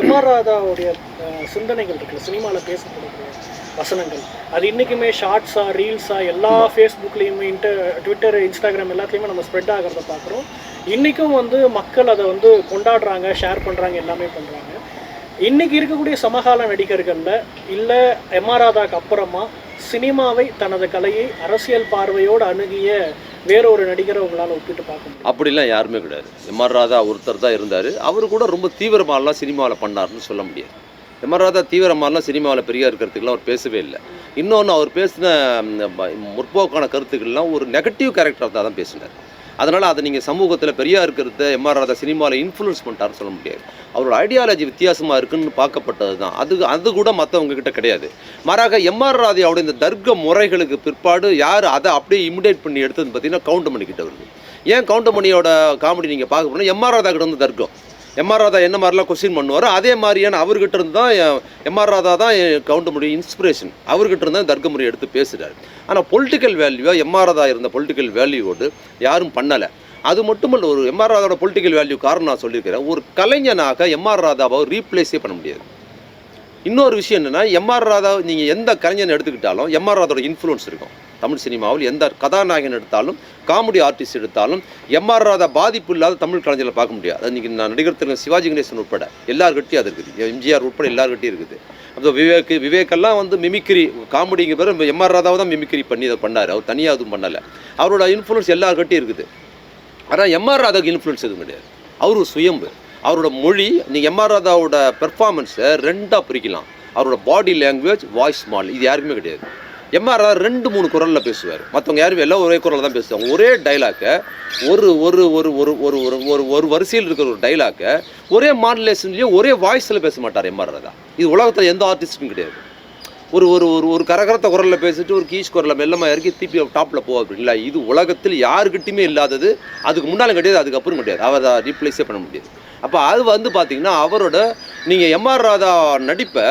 MR ராதாவுடைய சிந்தனைகள் இருக்குல்ல சினிமாவில் பேசப்படக்கூடிய வசனங்கள். அது இன்றைக்குமே ஷார்ட்ஸாக ரீல்ஸாக எல்லா ஃபேஸ்புக்லேயுமே இன்டர் ட்விட்டர் இன்ஸ்டாகிராம் எல்லாத்துலேயுமே நம்ம ஸ்ப்ரெட் ஆகிறத பார்க்குறோம். இன்றைக்கும் வந்து மக்கள் அதை வந்து கொண்டாடுறாங்க ஷேர் பண்ணுறாங்க எல்லாமே பண்ணுறாங்க இன்னைக்கு இருக்கக்கூடிய சமகால நடிகர்களில் இல்லை எம்ஆர் ராதாக்கு அப்புறமா சினிமாவை தனது கலையை அரசியல் பார்வையோடு அணுகிய வேறொரு நடிகரை உங்களால் ஒப்பிட்டு பார்க்க முடியும். அப்படிலாம் யாருமே கிடையாது. எம்ஆர் ராதா ஒருத்தர் தான் இருந்தார். அவர் கூட ரொம்ப தீவிரமாலாம் சினிமாவில் பண்ணார்னு சொல்ல முடியாது. எம்ஆர் ராதா தீவிரமாலாம் சினிமாவில் பெரியா இருக்கிறதுக்குலாம் அவர் பேசவே இல்லை. இன்னொன்று அவர் பேசின முற்போக்கான கருத்துக்கள்லாம் ஒரு நெகட்டிவ் கேரக்டர் தான் தான் பேசினார். அதனால் அதை நீங்கள் சமூகத்தில் பெரியா இருக்கிறத எம்ஆர் ராதா சினிமாவில் இன்ஃப்ளூன்ஸ் பண்ணிட்டாருன்னு சொல்ல முடியாது. அவரோட ஐடியாலஜி வித்தியாசமாக இருக்குன்னு பார்க்கப்பட்டது தான் அது அது கூட மற்றவங்க கிட்ட கிடையாது. மாறாக எம்ஆர் ராதியாவோட இந்த தர்க்க முறைகளுக்கு பிற்பாடு யார் அதை அப்படியே இமிடேட் பண்ணி எடுத்ததுன்னு பார்த்தீங்கன்னா கவுண்டமணி கிட்ட வருது. ஏன் கவுண்டமணியோட காமெடி நீங்கள் பார்க்க போனால் எம்ஆர் ராதா கிட்ட வந்து தர்க்கம். எம்ஆர் ராதா என்ன மாதிரிலாம் கொஸ்டின் பண்ணுவாரோ அதே மாதிரியான அவர்கிட்ட இருந்து தான் எம்ஆர் ராதா தான் கவுண்டமணி இன்ஸ்பிரேஷன் அவர்கிட்ட இருந்து தான் தர்க்கமுறை எடுத்து பேசுகிறார் ஆனால் பொலிட்டிக்கல் வேல்யூவாக எம்ஆர்ஆதா இருந்த பொலிட்டிக்கல் வேல்யூவோடு யாரும் பண்ணலை. அது மட்டுமல்ல ஒரு எம்ஆர் ராதாவோட பொலிட்டிக்கல் வேல்யூ காரணம் நான் சொல்லியிருக்கிறேன். ஒரு கலைஞனாக எம்ஆர் ராதாவை ரீப்ளேஸே பண்ண முடியாது. இன்னொரு விஷயம் என்னென்னா எம்ஆர் ராதா நீங்கள் எந்த கலைஞன் எடுத்துக்கிட்டாலும் எம்ஆர் ராதாவோட இன்ஃப்ளூன்ஸ் இருக்கும். தமிழ் சினிமாவில் எந்த கதாநாயகன் எடுத்தாலும் காமெடி ஆர்டிஸ்ட் எடுத்தாலும் எம்ஆர் ராதா பாதிப்பு இல்லாத தமிழ் கலைஞர்களை பார்க்க முடியாது. அன்றைக்கி நான் நடிகர் திரு சிவாஜி கணேசன் உட்பட எல்லார்கிட்டையும் அது இருக்குது. எம்ஜிஆர் உட்பட எல்லார்கிட்டையும் இருக்குது. அப்போ விவேக் விவேக்கெல்லாம் வந்து மிமிக்ரி காமெடிங்க பேர் எம்ஆர் ராதாவை தான் மிமிக்ரி பண்ணி அதை பண்ணார். அவர் தனியாக எதுவும் பண்ணலை. அவரோட இன்ஃப்ளூன்ஸ் எல்லார்கிட்டையும் இருக்குது. ஆனால் எம்ஆர் ராதாவுக்கு இன்ஃப்ளூன்ஸ் எதுவும் கிடையாது. அவர் ஒரு சுயம்பு. அவரோட மொழி நீங்கள் எம்ஆர் ராதாவோட பெர்ஃபார்மன்ஸை ரெண்டாக பிரிக்கலாம். அவரோட பாடி லாங்குவேஜ் வாய்ஸ் மாடல் இது யாருக்குமே கிடையாது. எம்ஆர் ரெண்டு மூணு குரலில் பேசுவார். மற்றவங்க யாரும் எல்லாம் ஒரே குரலில் தான் பேசுவாங்க. ஒரே டைலாக்கை ஒரு ஒரு ஒரு ஒரு ஒரு ஒரு ஒரு ஒரு வரிசையில் இருக்கிற ஒரு டைலாக்கை ஒரே மாடுலேஷன்லேயும் ஒரே வாய்ஸில் பேச மாட்டார் எம்ஆர் ராதா இது உலகத்தில் எந்த ஆர்டிஸ்ட்டும் கிடையாது. ஒரு ஒரு ஒரு ஒரு கரகரத்த குரலில் பேசிட்டு ஒரு கீஷ் குரலில் மெல்லமாக இறக்கி திருப்பி டாப்பில் போவா அப்படிங்களா இது உலகத்தில் யாருக்கிட்டையுமே இல்லாதது. அதுக்கு முன்னாலும் கிடையாது அதுக்கப்புறம் கிடையாது. அவர் அதை ரீப்ளேஸே பண்ண முடியாது. அப்போ அது வந்து பார்த்தீங்கன்னா அவரோட நீங்கள் எம்ஆர் ராதா நடிப்பை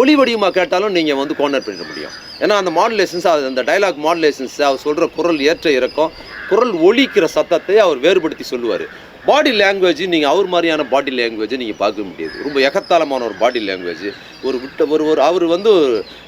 ஒளி வடிவமாக கேட்டாலும் நீங்கள் வந்து கோர்னர் பண்ணிட முடியும். ஏன்னா அந்த மாடுலேஷன்ஸ் அந்த டைலாக் மாடுலேஷன்ஸ் அவர் சொல்கிற குரல் ஏற்ற இறக்கம் குரல் ஒலிக்கிற சத்தத்தை அவர் வேறுபடுத்தி சொல்லுவார். பாடி லாங்குவேஜ் நீங்கள் அவர் மாதிரியான பாடி லாங்குவேஜை நீங்கள் பார்க்க முடியாது. ரொம்ப எகத்தாளமான ஒரு பாடி லாங்குவேஜ் ஒரு விட்ட ஒரு ஒரு அவர் வந்து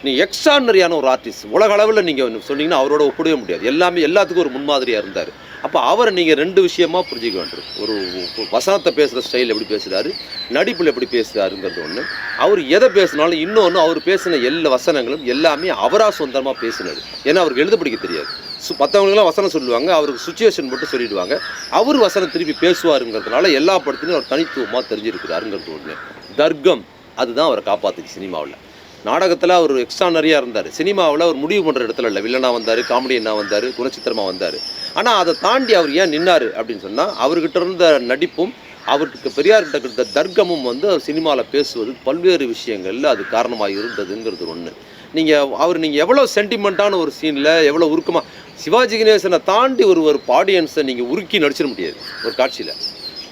நீங்கள் எக்ஸ்ட்ரானரியான ஒரு ஆர்டிஸ்ட் உலக அளவில் நீங்கள் சொன்னீங்கன்னா அவரோட ஒப்பிடவே முடியாது. எல்லாமே எல்லாத்துக்கும் ஒரு முன்மாதிரியாக இருந்தார். அப்போ அவரை நீங்கள் ரெண்டு விஷயமா புரிஞ்சிக்க வேண்டும். ஒரு ஒரு வசனத்தை பேசுகிற ஸ்டைல் எப்படி பேசுகிறாரு நடிப்பில் எப்படி பேசுகிறாருங்கிறது ஒன்று அவர் எதை பேசினாலும் இன்னொன்று அவர் பேசின எல்லா வசனங்களும் எல்லாமே அவராக சொந்தமாக பேசினது. ஏன்னா அவருக்கு எழுத படிக்க தெரியாது. சு மற்றவங்களுக்குலாம் வசனம் சொல்லுவாங்க அவருக்கு சுச்சுவேஷன் மட்டும் சொல்லிடுவாங்க. அவர் வசனம் திருப்பி பேசுவாருங்கிறதுனால எல்லா படத்துலையும் அவர் தனித்துவமாக தெரிஞ்சிருக்கிறாருங்கிறது ஒன்று தர்க்கம் அதுதான் அவரை காப்பாற்றுச்சு சினிமாவில். நாடகத்தில் அவர் எக்ஸ்ட்ரானரியாக இருந்தார். சினிமாவில் அவர் முடிவு பண்ணுற இடத்துல இல்லை. வில்லனாக வந்தார் காமெடியனாக வந்தார் குணச்சித்திரமாக வந்தார். ஆனால் அதை தாண்டி அவர் ஏன் நின்னார் அப்படின்னு சொன்னால் அவர்கிட்ட இருந்த நடிப்பும் அவருக்கு பெரியார்கிட்ட கிட்ட தர்க்கமும் வந்து அவர் சினிமாவில் பேசுவது பல்வேறு விஷயங்களில் அது காரணமாக இருந்ததுங்கிறது ஒன்று நீங்கள் அவர் நீங்கள் எவ்வளோ சென்டிமெண்ட்டான ஒரு சீனில் எவ்வளோ உருக்கமாக சிவாஜி கணேசனை தாண்டி ஒரு ஒரு ஆடியன்ஸை நீங்கள் உருக்கி நடிச்சிட முடியாது ஒரு காட்சியில்.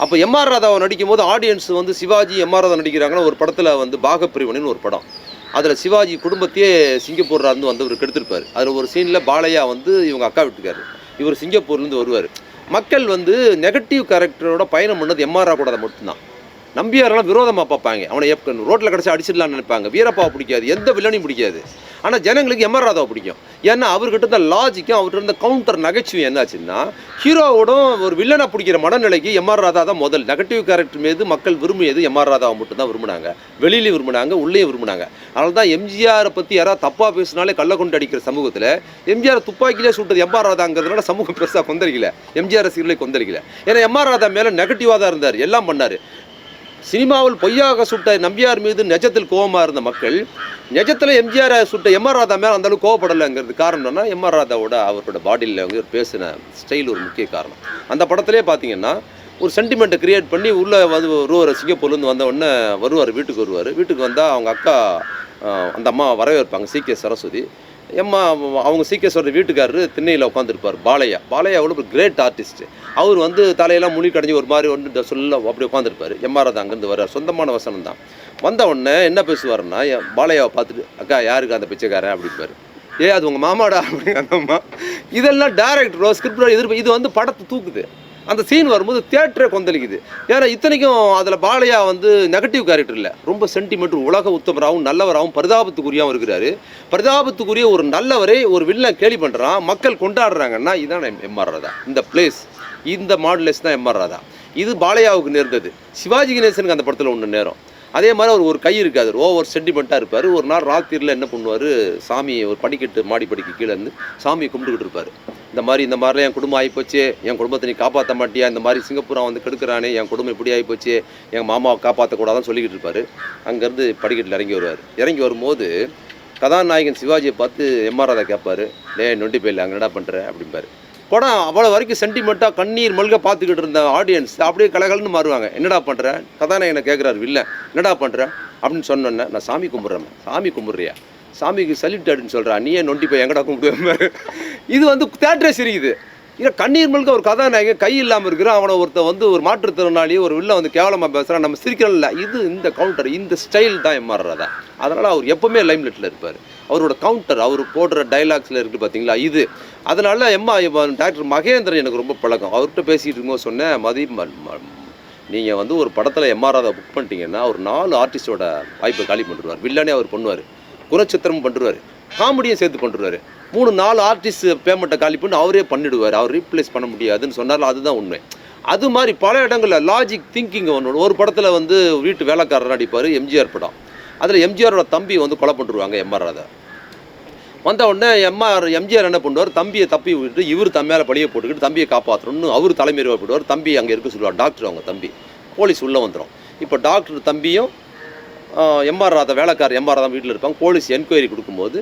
அப்போ எம்ஆர் ராதாவை நடிக்கும் போது ஆடியன்ஸ் வந்து சிவாஜி எம்ஆர் ராதா நடிக்கிறாங்கன்னா ஒரு படத்தில் வந்து பாகப்பிரிவினைன்னு ஒரு படம். அதில் சிவாஜி குடும்பத்தையே சிங்கப்பூர்லேருந்து இருந்து வந்தவர் கெடுத்திருப்பார். அதில் ஒரு சீனில் பாலையா வந்து இவங்க அக்கா வீட்டுக்காரு. இவர் சிங்கப்பூர்லேருந்து வருவார். மக்கள் வந்து நெகட்டிவ் கேரக்டரோட பயணம் பண்ணது எம்ஆர்ஆ கூட அதை மட்டும்தான். நம்பியாரெல்லாம் விரோதமாக பார்ப்பாங்க. அவனை ரோட்டில் கிடச்சி அடிச்சிடலாம்னு நினைப்பாங்க. வீரப்பாவை பிடிக்காது. எந்த வில்லனையும் பிடிக்காது. ஆனால் ஜனங்களுக்கு எம்ஆர் ராதாவை பிடிக்கும். ஏன்னா அவர்கிட்ட இருந்த லாஜிக்கும் அவர்கிட்ட இருந்த கவுண்டர் நகைச்சுவை என்னாச்சுன்னா ஹீரோவோடும் ஒரு வில்லனை பிடிக்கிற மனநிலைக்கு எம்ஆர் ராதா தான் முதல். நெகட்டிவ் கேரக்டர் மீது மக்கள் விரும்பியது எம்ஆர் ராதாவை மட்டும்தான் விரும்பினாங்க. வெளியிலையும் விரும்பினாங்க உள்ளேயும் விரும்பினாங்க. அதனால தான் எம்ஜிஆரை பற்றி யாராவது தப்பாக பேசினாலே கள்ள கொண்டு அடிக்கிற சமூகத்தில் எம்ஜிஆர் துப்பாக்கியிலே சுட்டது எம்ஆர் ராதாங்கிறதுனால சமூகம் பெருசாக கொந்தளிக்கல. எம்ஜிஆர் ரசிகர்களே கொந்தளிக்கல. ஏன்னா எம்ஆர் ராதா மேலே நெகட்டிவாக தான் இருந்தார். எல்லாம் பண்ணார். சினிமாவில் பொய்யாக சுட்ட நம்பியார் மீது நெஜத்தில் கோபமாக இருந்த மக்கள் நெஜத்தில் எம்ஜிஆர் சுட்ட எம்ஆர் ராதா மேலே அந்தளவுக்கு கோவப்படலைங்கிறது காரணம் என்னன்னா எம்ஆர் ராதாவோட அவரோட பாடியில் வந்து ஒரு பேசின ஸ்டைல் ஒரு முக்கிய காரணம். அந்த படத்திலே பார்த்தீங்கன்னா ஒரு சென்டிமெண்ட்டை கிரியேட் பண்ணி உள்ளே வந்து வருவார் சிங்கப்பூர்லேருந்து வந்த உடனே வருவார் வீட்டுக்கு வருவார். வீட்டுக்கு வந்தால் அவங்க அக்கா அந்த அம்மா வரவேற்பாங்க சி கே சரஸ்வதி. எம்மா அவங்க சீக்கியஸ்வரர் வீட்டுக்காரரு திண்ணையில் உட்காந்துருப்பார் பாலையா. பாலையா அவ்வளோ ஒரு கிரேட் ஆர்டிஸ்ட்டு அவர் வந்து தலையெல்லாம் முழி கடைஞ்சி ஒரு மாதிரி ஒன்று சொல்ல அப்படி உட்காந்துருப்பார். எம்ஆர்ஆர் தான் அங்கேருந்து வர்றார். சொந்தமான வசனம் தான். வந்த உடனே என்ன பேசுவார்னா என் பாலையாவை பார்த்துட்டு அக்கா யாருக்கு அந்த பிச்சைக்காரன்? அப்படிப்பாரு ஏ அது உங்கள் மாமாடா? அப்படிங்க அந்த அம்மா. இதெல்லாம் டேரக்டரோ ஸ்கிரிப்டோ எதிர்ப்பு. இது வந்து படத்தை தூக்குது. அந்த சீன் வரும்போது தேட்டரே கொந்தளிக்குது. ஏன்னா இத்தனைக்கும் அதில் பாலையா வந்து நெகட்டிவ் கேரக்டர் இல்லை. ரொம்ப சென்டிமெண்ட் உலக உத்தமராகவும் நல்லவராகவும் பரிதாபத்துக்குரியாகவும் இருக்கிறாரு. பரிதாபத்துக்குரிய ஒரு நல்லவரை ஒரு வில்லன் கேலி பண்ணுறான் மக்கள் கொண்டாடுறாங்கன்னா இதான் எம்ஆர் இந்த பிளேஸ் இந்த மாடுலேஸ் தான் எம்ஆர் ராதா இது பாலையாவுக்கு நேர்ந்தது. சிவாஜி கணேசனுக்கு அந்த படத்தில் ஒன்று நேரம். அதே மாதிரி அவர் ஒரு கை இருக்காது. ஓவர் சென்டிமெண்ட்டாக இருப்பார். ஒரு நாள் ராத்திரியில் என்ன பண்ணுவார்? சாமியை ஒரு படிக்கட்டு மாடி படிக்கு கீழே இருந்து சாமியை கும்பிட்டுக்கிட்டு இருப்பார். இந்த மாதிரி இந்த மாதிரிலாம் என் குடும்பம் ஆகிப்போச்சு என் குடும்பத்தை நீ காப்பாற்ற மாட்டியா? இந்த மாதிரி சிங்கப்பூரா வந்து கெடுக்கிறானே. என் குடும்பம் இப்படி ஆகிப்போச்சு என் மாமாவை காப்பாற்றக்கூடாதுன்னு சொல்லிக்கிட்டு இருப்பார். அங்கேருந்து படிக்கட்டில் இறங்கி வருவார். இறங்கி வரும்போது கதாநாயகன் சிவாஜியை பார்த்து எம்ஆர் ராதா கேட்பார் டே நொண்டி போயில அங்கே என்னடா பண்ணுற அப்படிம்பாரு. படம் அவ்வளோ வரைக்கும் சென்டிமெண்ட்டாக கண்ணீர் மல்க பார்த்துக்கிட்டு இருந்த ஆடியன்ஸ் அப்படியே கலகலன்னு மாறுவாங்க. என்னடா பண்ணுற கதாநாயகனை கேட்குறாரு வில்ல என்னடா பண்ணுற அப்படின்னு சொன்னோன்னே நான் சாமி கும்பிட்றேன் சாமி கும்பிட்றியா? சாமிக்கு சல்யூட் அப்படின்னு சொல்கிறா நீ ஏன் நொண்டி போய் எங்கடா கும்பிடுவேன் இது வந்து தேட்டரே சிரிக்குது. இல்லை கண்ணீர் மல்க ஒரு கதாநாயகன் கை இல்லாமல் இருக்கிறான். அவனை ஒருத்த வந்து ஒரு மாற்றுத்திறனாளி ஒரு வில்ல வந்து கேவலமாக பேசுகிறான் நம்ம சிரிக்கிறோம்ல இது இந்த கவுண்டர் இந்த ஸ்டைல் தான் மாறுறதா அதனால் அவர் எப்பவுமே லைம்லைட்டில் இருப்பார். அவரோட கவுண்டர் அவர் போடுற டைலாக்ஸில் இருக்குது பார்த்தீங்களா இது. அதனால எம்மா டாக்டர் மகேந்திரன் எனக்கு ரொம்ப பழக்கம். அவர்கிட்ட பேசிகிட்டு இருக்கும்போது சொன்னேன் மதி நீங்கள் வந்து ஒரு படத்தில் எம்ஆர்ஆரை புக் பண்ணிட்டீங்கன்னா ஒரு நாலு ஆர்டிஸ்டோட வாய்ப்பை காலி பண்ணிடுவார். வில்லனே அவர் பண்ணுவார். குணச்சித்திரமும் பண்ணுவார் காமெடியும் சேர்த்து பண்ணுறாரு மூணு நாலு ஆர்டிஸ்ட் பேமெண்ட்டை காலி பண்ணி அவரே பண்ணிடுவார். அவர் ரீப்ளேஸ் பண்ண முடியாதுன்னு சொன்னாலும் அதுதான் உண்மை. அது மாதிரி பல இடங்களில் லாஜிக் திங்கிங் ஒன்று ஒரு படத்தில் வந்து வீட்டு வேலைக்காரர் நடிப்பார் எம்ஜிஆர் படம். அதில் எம்ஜிஆரோட தம்பி வந்து கொலை பண்ணிடுவாங்க எம்ஆர் ராதா வந்த உடனே எம்ஆர் எம்ஜிஆர் என்ன பண்ணுவார்? தம்பியை தப்பி விட்டு இவர் தம் படியை போட்டுக்கிட்டு தம்பியை காப்பாற்றணும்னு அவர் தலைமையில் போடுவார் தம்பி அங்கே இருக்க சொல்லுவார் டாக்டர் அவங்க தம்பி. போலீஸ் உள்ளே வந்துடும் இப்போ டாக்டர் தம்பியும் எம்ஆர் ராதா வேலைக்காரர் எம்ஆர் ராதா வீட்டில் இருப்பாங்க. போலீஸ் என்கொயரி கொடுக்கும்போது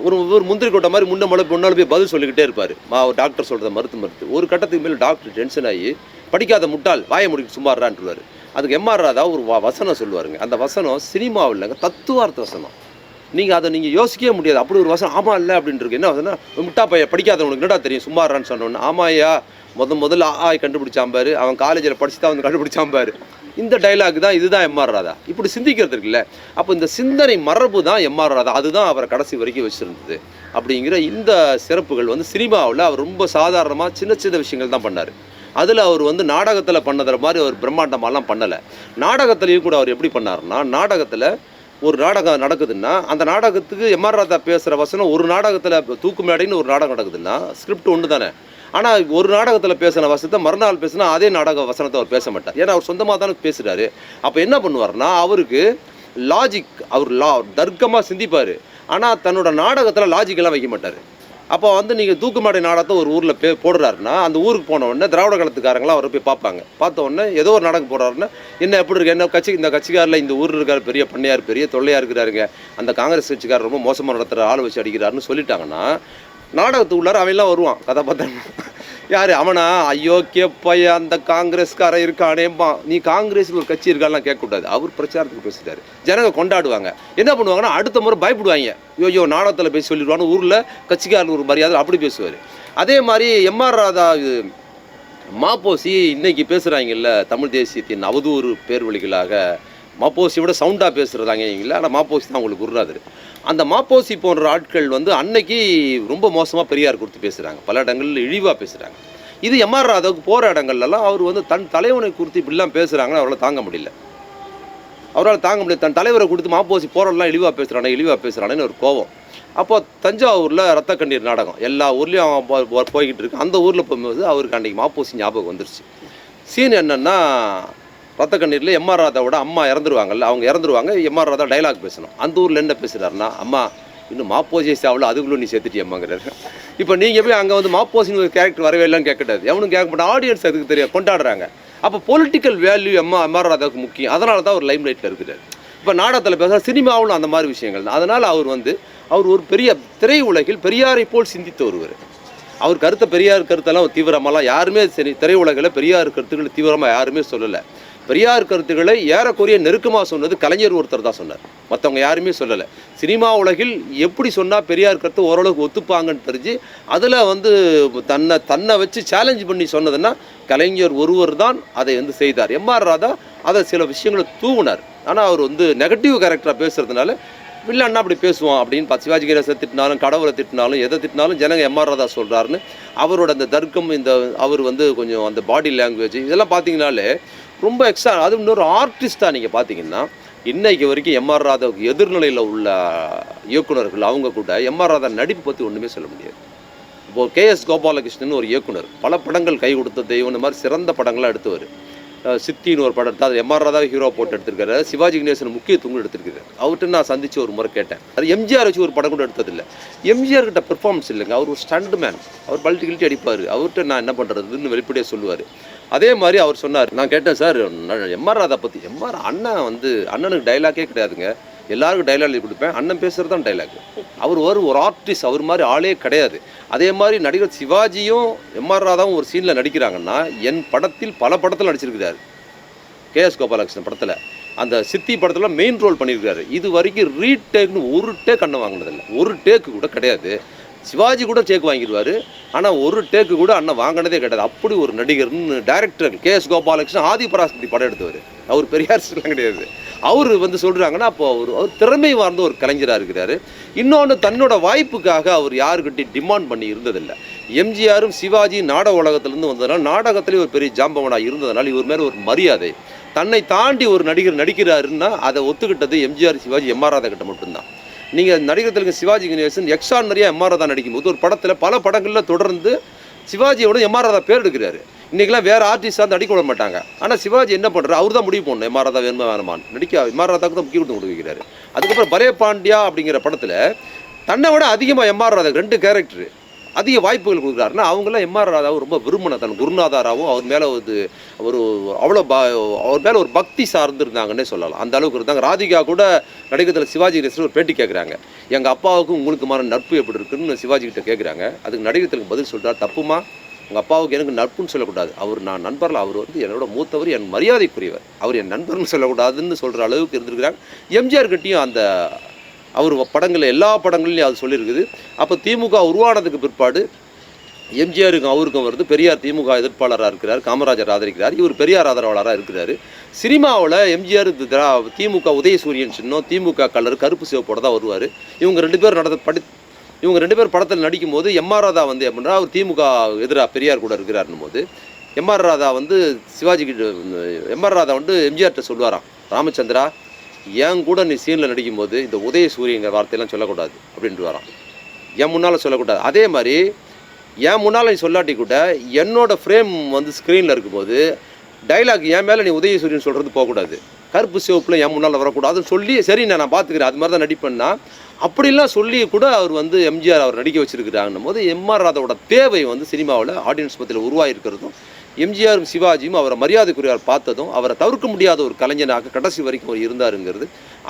ஒரு ஒரு முந்திரி கொட்ட மாதிரி முன்ன மலை முன்னால் போய் பதில் சொல்லிக்கிட்டே இருப்பார் மா டாக்டர் சொல்கிறத மறுத்து மறுத்து ஒரு கட்டத்துக்கு மேலே டாக்டர் டென்ஷன் ஆகி படிக்காத முட்டாள் வாயை முடிக்க சும்மாறான்ட்டுருவார் அதுக்கு எம்ஆர் ராதா ஒரு வ- வசனம் சொல்லுவாருங்க அந்த வசனம் சினிமாவில் இல்லைங்க தத்துவார்த்த வசனம் நீங்கள் அதை நீங்கள் யோசிக்கவே முடியாது அப்படி ஒரு வசனம் ஆமாம் இல்லை அப்படின்ட்டு இருக்கு என்ன வசனம் முட்டா பையன் படிக்காதவனுக்கு என்னடா தெரியும் சும்மாறான்னு சொன்னோன்னு ஆமாயா முத முதல்ல ஆ ஆய் கண்டுபிடிச்சாம்பார் அவன் காலேஜில் படிச்சு தான் வந்து கண்டுபிடிச்சாம்பார் இந்த டைலாக் தான் இதுதான் எம்ஆர் ராதா. இப்படி சிந்திக்கிறது இருக்குல்ல. அப்போ இந்த சிந்தனை மரபு தான் எம்ஆர் ராதா. அதுதான் அவரை கடைசி வரைக்கும் வச்சுருந்தது. அப்படிங்கிற இந்த சிறப்புகள் வந்து சினிமாவில் அவர் ரொம்ப சாதாரணமாக சின்ன சின்ன விஷயங்கள் தான் பண்ணார். அதில் அவர் வந்து நாடகத்தில் பண்ணதுற மாதிரி அவர் பிரம்மாண்டமாலாம் பண்ணலை. நாடகத்துலேயும் கூட அவர் எப்படி பண்ணார்னா நாடகத்தில் ஒரு நாடகம் நடக்குதுன்னா அந்த நாடகத்துக்கு எம்ஆர் ராதா பேசுகிற வசனம் ஒரு நாடகத்தில் தூக்கு மேடைன்னு ஒரு நாடகம் நடக்குதுன்னா ஸ்கிரிப்ட் ஒன்று தானே ஆனால் ஒரு நாடகத்தில் பேசின வசனத்தை மறுநாள் பேசினா அதே நாடக வசனத்தை அவர் பேச மாட்டார். ஏன்னா அவர் சொந்தமாக தானே பேசுகிறாரு அப்போ என்ன பண்ணுவார்னா அவருக்கு லாஜிக் அவர் லா தர்க்கமாக சிந்திப்பார். ஆனால் தன்னோட நாடகத்தில் லாஜிக்கெல்லாம் வைக்க மாட்டார். அப்போ வந்து நீங்கள் தூக்குமாடை நாடகத்தை ஒரு ஊரில் பே போடுறாருன்னா அந்த ஊருக்கு போன உடனே திராவிட கழகத்துக்காரங்களாம் அவரை போய் பார்ப்பாங்க. பார்த்த உடனே ஏதோ ஒரு நாடகம் போடுறாருன்னா என்ன எப்படி இருக்கு? என்ன கட்சி இந்த கட்சிக்காரில் இந்த ஊரில் இருக்கார் பெரிய பண்ணையார் பெரிய தொல்லையாக இருக்கிறாருங்க. அந்த காங்கிரஸ் கட்சிக்காரர் ரொம்ப மோசமாக நடத்துகிற ஆள் வச்சு அடிக்கிறாருன்னு சொல்லிட்டாங்கன்னா நாடகத்துக்குள்ளார அவெல்லாம் வருவான். கதாபாத்திரம் யார்? அவனா? ஐயோ கேப்பைய அந்த காங்கிரஸ்காரன் இருக்கானேம்பா நீ காங்கிரஸில் ஒரு கட்சி இருக்கான்லாம் கேட்கக்கூடாது. அவர் பிரச்சாரத்துக்கு பேசிட்டாரு. ஜனங்க கொண்டாடுவாங்க. என்ன பண்ணுவாங்கன்னா அடுத்த முறை பயப்படுவாங்க. ஐயோ நாடகத்தில் பேசி சொல்லிடுவான்னு ஊரில் கட்சிக்காரன் ஒரு மரியாதை அப்படி பேசுவார். அதே மாதிரி எம்ஆர் ராதா இது மாப்போசி இன்னைக்கு பேசுகிறாங்கல்ல தமிழ் தேசியத்தின் அவதூறு பேர்வழிகளாக. மாப்போசி விட சவுண்டாக பேசுகிறாங்க ஆனால் மாப்போசி தான் உங்களுக்கு உருறாது அந்த மாப்போசி போன்ற ஆட்கள் வந்து அன்னைக்கு ரொம்ப மோசமாக பெரியார் கொடுத்து பேசுகிறாங்க பல இடங்களில் இழிவாக பேசுகிறாங்க இது எம்ஆர் ராதாவுக்கு போகிற இடங்கள்லாம் அவர் வந்து தன் தலைவனை குறித்து இப்படிலாம் பேசுகிறாங்கன்னு அவரால் தாங்க முடியல. அவரால் தாங்க முடியல. தன் தலைவரை கொடுத்து மாப்போசி போரெல்லாம் இழிவாக பேசுகிறானே இழிவாக பேசுகிறானேன்னு ஒரு கோவம். அப்போ தஞ்சாவூரில் ரத்த கண்ணீர் நாடகம் எல்லா ஊர்லேயும் அவன் போய்கிட்டு இருக்கு. அந்த ஊரில் போகும்போது அவருக்கு அன்றைக்கி மாப்போசி ஞாபகம் வந்துருச்சு. சீன் என்னென்னா ரத்த கண்ணீரில் எம்ஆர் ராதாவோட அம்மா இறந்துருவாங்கல்ல அவங்க இறந்துருவாங்க எம்ஆர் ராதா டைலாக் பேசணும். அந்த ஊரில் என்ன பேசுகிறாருன்னா அம்மா இன்னும் மாப்போசி சாவில் அதுக்குள்ளே நீ சேர்த்துட்டியம்மாங்கிறாரு. இப்போ நீங்கள் போய் அங்கே வந்து மாப்போசிங் ஒரு கேரக்டர் வரவே இல்லைன்னு கேட்கக்கூடாது. எவனும் கேட்க ஆடியன்ஸ் அதுக்கு தெரியும் கொண்டாடுறாங்க. அப்போ பொலிட்டிக்கல் வேல்யூ எம்மா எம்ஆர் ராதாவுக்கு முக்கியம். அதனால தான் அவர் லைம் லைட்டில் இருக்கிறார் இப்போ நாடகத்தில் பேசுகிற சினிமாவில் அந்த மாதிரி விஷயங்கள் தான். அதனால் அவர் வந்து அவர் ஒரு பெரிய திரை உலகில் பெரியாரை போல் சிந்தித்த ஒருவர். அவர் கருத்தை பெரியார் கருத்தெல்லாம் தீவிரமாலாம் யாருமே சரி திரையுலகில் பெரியார் கருத்துக்களை தீவிரமாக யாருமே சொல்லலை. பெரியார் கருத்துக்களை ஏறக்குறைய நெருக்கமாக சொன்னது கலைஞர் ஒருத்தர் தான் சொன்னார். மற்றவங்க யாருமே சொல்லலை. சினிமா உலகில் எப்படி சொன்னால் பெரியார் கருத்து ஓரளவுக்கு ஒத்துப்பாங்கன்னு தெரிஞ்சு அதில் வந்து தன்னை தன்னை வச்சு சேலஞ்ச் பண்ணி சொன்னதுன்னா கலைஞர் ஒருவர் தான் அதை வந்து செய்தார். எம்ஆர் ராதா அதை சில விஷயங்களை தூவினார். ஆனால் அவர் வந்து நெகட்டிவ் கேரக்டராக பேசுறதுனால வில்லன்னா அப்படி பேசுவான் அப்படின்னு பா- சிவாஜி கணேசன் திட்டினாலும் கடவுளை திட்டினாலும் எதை திட்டினாலும் ஜனங்க எம்ஆர் ராதா சொல்கிறாருன்னு அவரோட அந்த தர்க்கம் இந்த அவர் வந்து கொஞ்சம் அந்த பாடி லாங்குவேஜ் இதெல்லாம் பார்த்தீங்கனாலே ரொம்ப எக்ஸ்ட்ரா அது இன்னொரு ஆர்டிஸ்ட்டாக நீங்கள் பார்த்தீங்கன்னா இன்னைக்கு வரைக்கும் எம்ஆர் ராதாவுக்கு எதிர்நிலையில் உள்ள இயக்குனர்கள் அவங்க கூட எம்ஆர் ராதா நடிப்பு பற்றி ஒன்றுமே சொல்ல முடியாது. இப்போ கேஎஸ் கோபாலகிருஷ்ணன் ஒரு இயக்குனர். பல படங்கள் கை கொடுத்த தெய்வம் இந்த மாதிரி சிறந்த படங்களாக எடுத்தவர். சித்தின்னு ஒரு படம் எடுத்து அது எம்ஆர் ராதாவை ஹீரோ போட்டு எடுத்திருக்காரு. சிவாஜி கணேசன் முக்கியத்துவம் எடுத்திருக்காரு. அவர்கிட்ட நான் சந்தித்து ஒரு முறை கேட்டேன். அது எம்ஜிஆர் வச்சு ஒரு படம் கூட எடுத்ததில்லை. எம்ஜிஆர் கிட்ட பெர்ஃபார்மன்ஸ் இல்லைங்க. அவர் ஒரு ஸ்டண்ட் மேன் அவர் பல்ட்டி கில்ட்டி அடிப்பார். அவர்கிட்ட நான் என்ன பண்ணுறதுன்னு வெளிப்படையாக சொல்லுவார். அதே மாதிரி அவர் சொன்னார் நான் கேட்டேன் சார் எம்ஆர் ராதா பற்றி எம்ஆர் அண்ணன் வந்து அண்ணனுக்கு டைலாக்கே கிடையாதுங்க. எல்லாருக்கும் டைலாக் எழுதி கொடுப்பேன். அண்ணன் பேசுகிறது தான் டைலாக் அவர் ஒரு ஒரு ஆர்டிஸ்ட் அவர் மாதிரி ஆளே கிடையாது. அதே மாதிரி நடிகர் சிவாஜியும் எம்ஆர் ராதாவும் ஒரு சீனில் நடிக்கிறாங்கன்னா என் படத்தில் பல படத்தில் நடிச்சிருக்கிறார். கேஎஸ் கோபாலகிருஷ்ணன் படத்தில். அந்த சித்தி படத்தில் மெயின் ரோல் பண்ணியிருக்காரு இது வரைக்கும் ரீடேக்னு ஒரு டேக் அண்ணன் வாங்கினதில்லை. ஒரு டேக்கு கூட கிடையாது. சிவாஜி கூட டேக் வாங்கிடுவார். ஆனால் ஒரு டேக்கு கூட அண்ணன் வாங்கினதே கிடையாது. அப்படி ஒரு நடிகர்னு டைரக்டர் கேஎஸ் கோபாலகிருஷ்ணன் ஆதி பராசக்தி படம் எடுத்தவர். அவர் பெரியார் எல்லாம் கிடையாது. அவர் வந்து சொல்கிறாங்கன்னா அப்போ அவர் அவர் திறமை வார்ந்த ஒரு கலைஞராக இருக்கிறார். இன்னொன்று தன்னோட வாய்ப்புக்காக அவர் யாருக்கிட்டையும் டிமாண்ட் பண்ணி இருந்ததில்லை. எம்ஜிஆரும் சிவாஜி நாடக உலகத்திலேருந்து வந்ததுனால நாடகத்திலே ஒரு பெரிய ஜாம்பவனாக இருந்ததுனால இவர் மேலே ஒரு மரியாதை. தன்னை தாண்டி ஒரு நடிகர் நடிக்கிறாருன்னா அதை ஒத்துக்கிட்டது எம்ஜிஆர் சிவாஜி எம்ஆர் ராதா கிட்ட மட்டும்தான். நீங்கள் நடிகர் தெலுங்கு சிவாஜி கணேசன் எக்ஸ்ட்ரானரியாக எம்ஆர் ராதா நடிக்கும்போது ஒரு படத்தில் பல படங்களில் தொடர்ந்து சிவாஜியோட எம்ஆர் ராதா பேர் எடுக்கிறாரு. இன்றைக்கெல்லாம் வேறு ஆர்டிஸ்டாக நடிக்க விட மாட்டாங்க. ஆனால் சிவாஜி என்ன பண்ணுறாரு அவர் தான் முடிவு பண்ணணும். எம்ஆர் ராதா வேணுமா வேணுமான்னு நடிக்க எம்ஆர் ராதாவுக்கு தான் முக்கியத்துவம் கொடுக்கிறாரு. அதுக்கப்புறம் பலே பாண்டியா அப்படிங்கிற படத்தில் தன்னை விட அதிகமாக எம்ஆர் ராதா ரெண்டு கேரக்டர் அதிக வாய்ப்புகள் கொடுக்குறாருன்னா அவங்களாம் எம்ஆர் ராதாவும் ரொம்ப விரும்பின தன் குருநாதாராவும் அவர் மேலே ஒரு ஒரு அவ்வளோ பா அவர் மேலே ஒரு பக்தி சார்ந்திருந்தாங்கன்னே சொல்லலாம். அந்த அளவுக்கு இருந்தாங்க. ராதிகா கூட நடிகத்தில் சிவாஜி கணேசன் ஒரு பேட்டி கேட்குறாங்க எங்கள் அப்பாவுக்கும் உங்களுக்குமான நட்பு எப்படி இருக்குன்னு சிவாஜி கிட்ட கேட்குறாங்க அதுக்கு நடிகத்திற்கு பதில் சொல்கிறார் தப்புமா? உங்கள் அப்பாவுக்கு எனக்கு நட்புன்னு சொல்லக்கூடாது. அவர் நான் நண்பரில் அவர் வந்து என்னோட மூத்தவர் என் மரியாதைக்குரியவர். அவர் என் நண்பர்னு சொல்லக்கூடாதுன்னு சொல்கிற அளவுக்கு இருந்திருக்கிறாங்க. எம்ஜிஆர் கிட்டேயும் அந்த அவர் படங்கள் எல்லா படங்கள்லையும் அது சொல்லியிருக்குது. அப்போ திமுக உருவானதுக்கு பிற்பாடு எம்ஜிஆருக்கும் அவருக்கும் வருது. பெரியார் திமுக எதிர்ப்பாளராக இருக்கிறார் காமராஜர் ஆதரிக்கிறார். இவர் பெரியார் ஆதரவாளராக இருக்கிறார். சினிமாவில் எம்ஜிஆர் திரா- திமுக உதயசூரியன் சின்னம் திமுக கலர் கருப்பு சிவப்போட தான் வருவார். இவங்க ரெண்டு பேர் நடந்த படி இவங்க ரெண்டு பேர் படத்தில் நடிக்கும்போது எம்ஆர் ராதா வந்து எப்படின்னா அவர் திமுக எதிராக பெரியார் கூட இருக்கிறாருன்னும் போது எம்ஆர் ராதா வந்து சிவாஜி கிட்ட எம்ஆர் ராதா வந்து எம்ஜிஆர்கிட்ட சொல்லுவாராம் ராமச்சந்திரா என் கூட நீ சீனில் நடிக்கும்போது இந்த உதயசூரியங்கிற வார்த்தையெல்லாம் சொல்லக்கூடாது அப்படின்ட்டு வரான். என் முன்னால் சொல்லக்கூடாது. அதே மாதிரி என் முன்னால் நீ சொல்லாட்டி கூட என்னோட ஃப்ரேம் வந்து ஸ்க்ரீனில் இருக்கும்போது டைலாக் என் மேலே நீ உதயசூரியன் சொல்கிறது போகக்கூடாது. கருப்பு சிவப்பில் என் முன்னால் வரக்கூடாதுன்னு சொல்லி சரி நான் நான் பார்த்துக்கிறேன் அது மாதிரி தான் நடிப்பேன்னா அப்படிலாம் சொல்லி கூட அவர் வந்து எம்ஜிஆர் அவர் நடிக்க வச்சிருக்கிறாங்கன்னும் போது எம்ஆர் ராதாவோட தேவை வந்து சினிமாவில் ஆடியன்ஸ் மத்தியில் உருவாகிருக்கிறதும் எம்ஜிஆரும் சிவாஜியும் அவரை மரியாதைக்குரியார் பார்த்ததும் அவரை தவிர்க்க முடியாத ஒரு கலைஞனாக கடைசி வரைக்கும் அவர் இருந்தாருங்கிறது.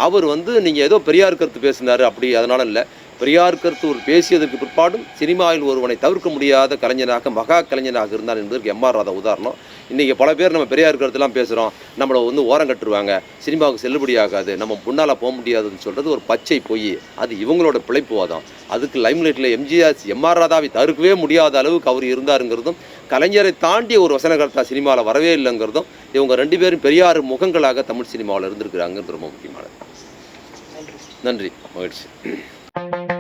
அவர் வந்து நீங்கள் ஏதோ பெரியார் கருத்து பேசினார் அப்படி அதனால இல்லை. பெரியார் கருத்து ஒரு பேசியதற்கு பிற்பாடும் சினிமாவில் ஒருவனை தவிர்க்க முடியாத கலைஞனாக மகா கலைஞனாக இருந்தார் என்பதற்கு எம்ஆர் ராதா உதாரணம். இன்றைக்கி பல பேர் நம்ம பெரியார் கருத்துலாம் பேசுகிறோம் நம்மளை வந்து ஓரம் கட்டுருவாங்க. சினிமாவுக்கு செல்லுபடியாகாது நம்ம முன்னால் போக முடியாதுன்னு சொல்கிறது ஒரு பச்சை பொய். அது இவங்களோட பிழைப்புவாதம் அதுக்கு லைம்லைட்டில் எம்ஜிஆர் எம்ஆர் ராதாவை தவிர்க்கவே முடியாத அளவுக்கு அவர் இருந்தாருங்கிறதும் கலைஞரை தாண்டி ஒரு வசனகர்த்தா சினிமாவில் வரவே இல்லைங்கிறதும் இவங்க ரெண்டு பேரும் பெரியார் முகங்களாக தமிழ் சினிமாவில் இருந்திருக்கிறாங்கிறது ரொம்ப முக்கியமானது. நன்றி. நன்றி. மகிழ்ச்சி.